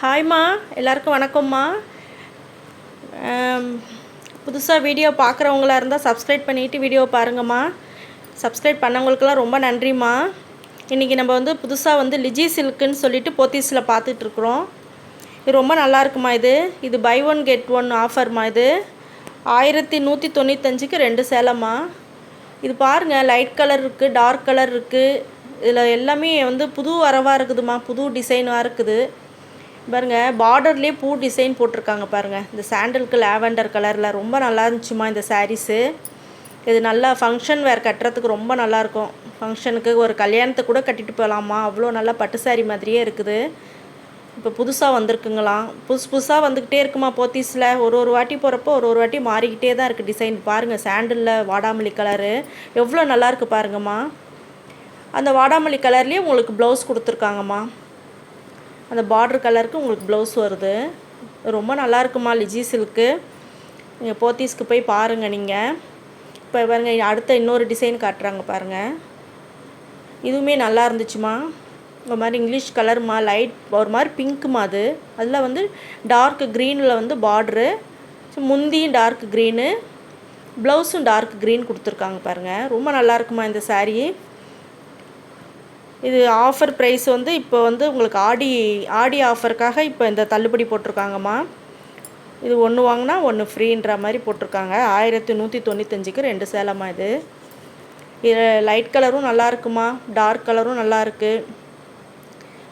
ஹாய்மா எல்லாருக்கும் வணக்கம்மா um, புதுசாக வீடியோ பார்க்குறவங்களா இருந்தால் சப்ஸ்கிரைப் பண்ணிவிட்டு வீடியோ பாருங்கம்மா சப்ஸ்கிரைப் பண்ணவங்களுக்கெல்லாம் ரொம்ப நன்றிம்மா இன்றைக்கி நம்ம வந்து புதுசாக வந்து லிஜி சில்க்குன்னு சொல்லிட்டு போத்தீஸில் பார்த்துட்ருக்குறோம் இது ரொம்ப நல்லா இருக்குமா இது. இது பை ஒன் கெட் ஒன் ஆஃபர்மா இது. ஆயிரத்தி நூற்றி தொண்ணூத்தஞ்சுக்கு ரெண்டு சேலம்மா இது பாருங்கள் லைட் கலர் இருக்குது டார்க் கலர் இருக்குது இதில் எல்லாமே வந்து புது வரவாக இருக்குதுமா புது டிசைனாக இருக்குது. பாருங்க பார்டர்லேயே பூ டிசைன் போட்டிருக்காங்க பாருங்கள் இந்த சாண்டலுக்கு லாவெண்டர் கலரில் ரொம்ப நல்லா இருந்துச்சுமா இந்த சாரீஸு இது நல்லா ஃபங்க்ஷன் வேர் கட்டுறதுக்கு ரொம்ப நல்லாயிருக்கும் ஃபங்க்ஷனுக்கு ஒரு கல்யாணத்துக்கு கூட கட்டிட்டு போகலாமா அவ்வளோ நல்லா பட்டு சாரி மாதிரியே இருக்குது. இப்போ புதுசாக வந்திருக்குங்களாம். புதுசு புதுசாக வந்துக்கிட்டே இருக்குமா போத்தீஸில்? ஒரு ஒரு வாட்டி போகிறப்போ ஒரு ஒரு வாட்டி மாறிக்கிட்டே தான் இருக்குது டிசைன் பாருங்கள் சாண்டலில் வாடாமல்லி கலரு எவ்வளோ நல்லாயிருக்கு பாருங்கம்மா. அந்த வாடாமல்லி கலர்லேயே உங்களுக்கு ப்ளவுஸ் கொடுத்துருக்காங்கம்மா. அந்த பார்டர் கலருக்கு உங்களுக்கு ப்ளவுஸ் வருது. ரொம்ப நல்லா இருக்குமா லிஜி சில்க்கு நீங்கள் போத்தீஸ்க்கு போய் பாருங்கள் நீங்கள் இப்போ பாருங்கள் அடுத்த இன்னொரு டிசைன் காட்டுறாங்க பாருங்கள் இதுவுமே நல்லா இருந்துச்சுமா? ஒரு மாதிரி இங்கிலீஷ் கலர்மா லைட் ஒரு மாதிரி பிங்க்குமா அது. அதில் வந்து டார்க் க்ரீனில் வந்து பார்ட்ரு முந்தியும் டார்க் க்ரீனு ப்ளவுஸும் டார்க் க்ரீன் கொடுத்துருக்காங்க பாருங்கள் ரொம்ப நல்லா இருக்குமா இந்த சாரீ இது ஆஃபர் ப்ரைஸ் வந்து இப்போ வந்து உங்களுக்கு ஆடி ஆடி ஆஃபருக்காக இப்போ இந்த தள்ளுபடி போட்டிருக்காங்கம்மா. இது ஒன்று வாங்கினா ஒன்று ஃப்ரீன்ற மாதிரி போட்டிருக்காங்க. ஆயிரத்தி நூற்றி தொண்ணூத்தஞ்சுக்கு ரெண்டு சேலம்மா இது. இது லைட் கலரும் நல்லா இருக்குமா டார்க் கலரும் நல்லா இருக்குது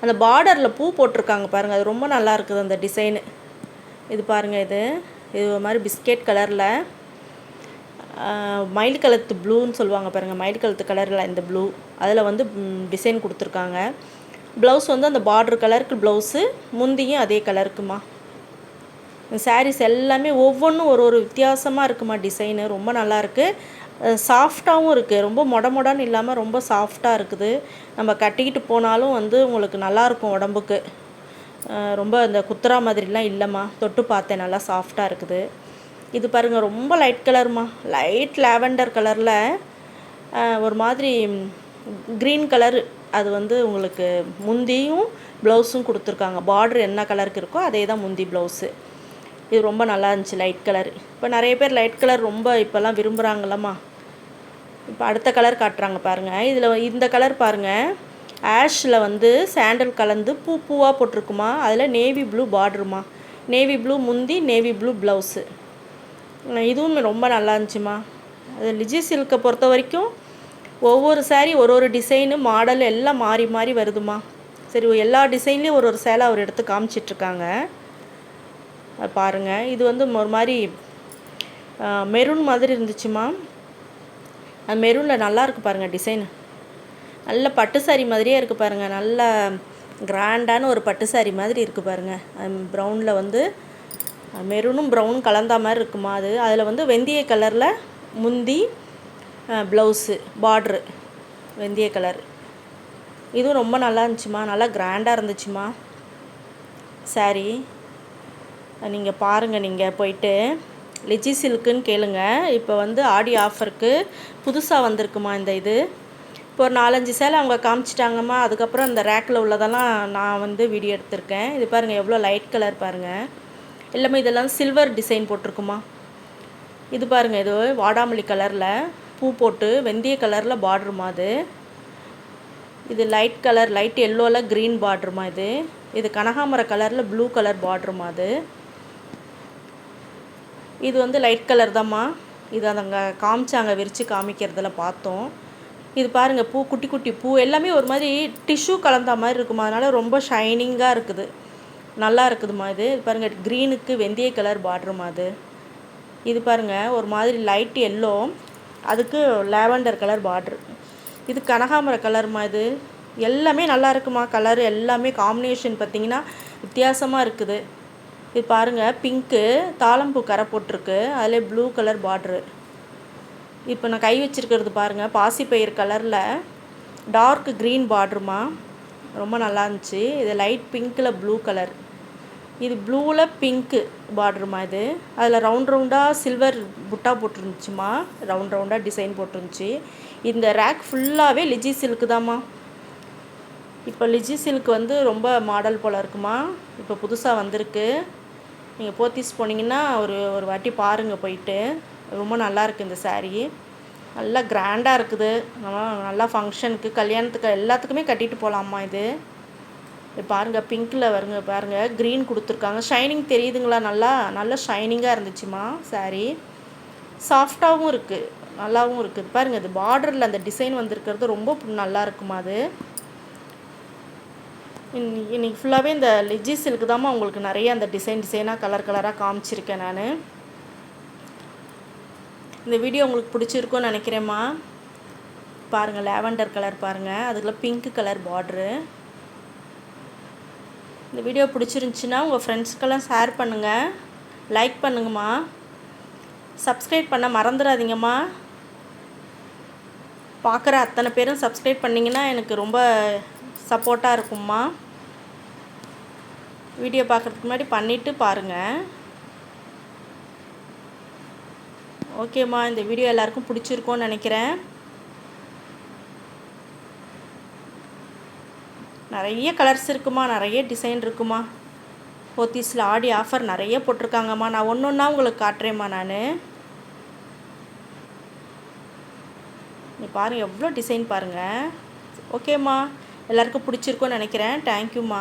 அந்த பார்டரில் பூ போட்டிருக்காங்க பாருங்கள் அது ரொம்ப நல்லா இருக்குது அந்த டிசைனு இது பாருங்கள் இது. இது மாதிரி பிஸ்கெட் கலரில் மயில் கலத்து ப்ளூன்னு சொல்லுவாங்க பாருங்கள் மயில் கலத்து கலரில் இந்த ப்ளூ அதில் வந்து டிசைன் கொடுத்துருக்காங்க. ப்ளவுஸ் வந்து அந்த பார்டர் கலருக்கு ப்ளவுஸு முந்தியும் அதே கலருக்குமா சாரீஸ் எல்லாமே ஒவ்வொன்றும் ஒரு ஒரு வித்தியாசமாக இருக்குமா டிசைனு ரொம்ப நல்லா இருக்குது சாஃப்டாகவும் இருக்குது ரொம்ப மொட மொடன்னு இல்லாமல் ரொம்ப சாஃப்டாக இருக்குது. நம்ம கட்டிக்கிட்டு போனாலும் வந்து உங்களுக்கு நல்லாயிருக்கும் உடம்புக்கு. ரொம்ப இந்த குத்துறா மாதிரிலாம் இல்லைம்மா. தொட்டு பார்த்தேன் நல்லா சாஃப்டாக இருக்குது. இது பாருங்கள் ரொம்ப லைட் கலர்மா லைட் லாவெண்டர் கலரில் ஒரு மாதிரி க்ரீன் கலர் அது வந்து உங்களுக்கு முந்தியும் ப்ளவுஸும் கொடுத்துருக்காங்க. பார்டர் என்ன கலருக்கு இருக்கோ அதே தான் முந்தி ப்ளவுஸு இது ரொம்ப நல்லா இருந்துச்சு லைட் கலர் இப்போ நிறைய பேர் லைட் கலர் ரொம்ப இப்போல்லாம் விரும்புகிறாங்களம்மா இப்போ அடுத்த கலர் காட்டுறாங்க பாருங்கள் இதில் இந்த கலர் பாருங்கள் ஆஷில் வந்து சாண்டல் கலந்து பூ பூவாக போட்டிருக்குமா? அதில் நேவி ப்ளூ பார்டருமா நேவி ப்ளூ முந்தி நேவி ப்ளூ ப்ளவுஸு இதுவும் ரொம்ப நல்லா இருந்துச்சுமா அது லிஜி சில்கை பொறுத்த வரைக்கும் ஒவ்வொரு சேரீ ஒரு ஒரு டிசைனு மாடல் எல்லாம் மாறி மாறி வருதுமா சரி எல்லா டிசைன்லேயும் ஒரு ஒரு சேலை அவர் எடுத்து காமிச்சிட்ருக்காங்க. பாருங்கள் இது வந்து ஒரு மாதிரி மெரூன் மாதிரி இருந்துச்சுமா அது மெரூனில் நல்லா இருக்குது பாருங்கள் டிசைன் நல்ல பட்டு சாரீ மாதிரியே இருக்குது பாருங்கள் நல்ல கிராண்டான ஒரு பட்டு சாரீ மாதிரி இருக்குது பாருங்கள் ப்ரௌனில் வந்து மெரூனும் ப்ரௌனும் கலந்த மாதிரி இருக்குமா அது? அதில் வந்து வெந்தய கலரில் முந்தி ப்ளவுஸு பார்ட்ரு வெந்தய கலர். இதுவும் ரொம்ப நல்லா இருந்துச்சுமா? நல்லா கிராண்டாக இருந்துச்சுமா? saree நீங்கள் பாருங்கள் நீங்கள் போயிட்டு. லிஜி சில்க்குன்னு கேளுங்க. இப்போ வந்து ஆடி ஆஃபருக்கு புதுசாக வந்திருக்குமா இந்த இது? இப்போ ஒரு நாலஞ்சு சேலை அவங்க காமிச்சிட்டாங்கம்மா. அதுக்கப்புறம் இந்த ரேக்கில் உள்ளதெல்லாம் நான் வந்து வீடியோ எடுத்திருக்கேன். இது பாருங்கள் எவ்வளோ லைட் கலர் பாருங்கள் எல்லாமே இதெல்லாம் சில்வர் டிசைன் போட்டிருக்குமா? இது பாருங்கள் இது வாடாமல்லி கலரில் பூ போட்டு வெந்தய கலரில் பார்டருமா அது? இது லைட் கலர் லைட் எல்லோவில் க்ரீன் பார்டருமா இது? இது கனகாமர கலரில் ப்ளூ கலர் பார்டருமா அது? இது வந்து லைட் கலர் தாம்மா. இது அதங்க காமிச்சாங்க விரித்து காமிக்கிறதுல பார்த்தோம். இது பாருங்கள் பூ குட்டி குட்டி பூ. எல்லாமே ஒரு மாதிரி டிஷ்யூ கலந்த மாதிரி இருக்குமா? அதனால் ரொம்ப ஷைனிங்காக இருக்குது. நல்லா இருக்குதுமா இது பாருங்கள் க்ரீனுக்கு வெந்தய கலர் பார்டருமா அது இது. பாருங்கள் ஒரு மாதிரி லைட் எல்லோ அதுக்கு லாவெண்டர் கலர் பார்ட்ரு இது கனகாமர கலருமா இது. எல்லாமே நல்லா இருக்குமா கலர் எல்லாமே காம்பினேஷன் பார்த்தீங்கன்னா வித்தியாசமாக இருக்குது. இது பாருங்கள் பிங்க்கு தாளம்பூ கரை போட்டிருக்கு. அதிலே ப்ளூ கலர் பார்ட்ரு இப்போ நான் கை வச்சிருக்கிறது பாருங்கள் பாசிப்பயிர் கலரில் டார்க் க்ரீன் பார்ட்ருமா ரொம்ப நல்லா இருந்துச்சு. இது லைட் பிங்க்கில் ப்ளூ கலர் இது ப்ளூவில் பிங்க்கு பார்டருமா இது. அதில் ரவுண்ட் ரவுண்டாக சில்வர் புட்டா போட்டிருந்துச்சுமா. ரவுண்ட் ரவுண்டாக டிசைன் போட்டிருந்துச்சு. இந்த ரேக் ஃபுல்லாகவே லிஜி சில்க்கு தாம்மா. இப்போ லிஜி சில்க் வந்து ரொம்ப மாடல் போல் இருக்குமா. இப்போ புதுசாக வந்திருக்கு. நீங்கள் போத்தீஸ் போனீங்கன்னா ஒரு ஒரு வாட்டி பாருங்கள் போயிட்டு. ரொம்ப நல்லாயிருக்கு இந்த சாரீ நல்லா கிராண்டாக இருக்குது. நல்லா ஃபங்க்ஷனுக்கு கல்யாணத்துக்கு எல்லாத்துக்குமே கட்டிட்டு போகலாமா இது. பாருங்கள் பிங்க்கில் வருங்க பாருங்கள் க்ரீன் கொடுத்துருக்காங்க. ஷைனிங் தெரியுதுங்களா? நல்லா நல்லா ஷைனிங்காக இருந்துச்சுமா? சாரீ சாஃப்டாகவும் இருக்குது நல்லாவும் இருக்குது பாருங்கள் இது பார்டரில் அந்த டிசைன் வந்திருக்கிறது ரொம்ப நல்லா இருக்குமா அது? இன்னைக்கு ஃபுல்லாகவே இந்த லெஜி சில்க்கு தாம்மா உங்களுக்கு நிறைய அந்த டிசைன் டிசைனாக கலர் கலராக காமிச்சிருக்கேன் நான். இந்த வீடியோ உங்களுக்கு பிடிச்சிருக்கும்னு நினைக்கிறேம்மா. பாருங்கள் லேவண்டர் கலர் பாருங்கள் அதுக்குள்ளே பிங்க் கலர் பார்ட்ரு இந்த வீடியோ பிடிச்சிருந்துச்சின்னா உங்கள் ஃப்ரெண்ட்ஸ்க்கெல்லாம் ஷேர் பண்ணுங்கள் லைக் பண்ணுங்கம்மா. சப்ஸ்கிரைப் பண்ண மறந்துடாதீங்கம்மா. பார்க்குற அத்தனை பேரும் சப்ஸ்கிரைப் பண்ணிங்கன்னா எனக்கு ரொம்ப சப்போர்ட்டாக இருக்கும்மா. வீடியோ பார்க்குறதுக்கு முன்னாடி பண்ணிவிட்டு பாருங்கள் ஓகேம்மா இந்த வீடியோ எல்லாருக்கும் பிடிச்சிருக்கோன்னு நினைக்கிறேன். நிறைய கலர்ஸ் இருக்குமா? நிறைய டிசைன் இருக்குமா? போத்தீஸில் ஆடி ஆஃபர் நிறைய போட்டிருக்காங்கம்மா. நான் ஒன்று ஒன்றா உங்களுக்கு காட்டுறேம்மா நான். நீ பாருங்கள் எவ்வளோ டிசைன் பாருங்கள் ஓகேம்மா எல்லாருக்கும் பிடிச்சிருக்கோன்னு நினைக்கிறேன். தேங்க்யூம்மா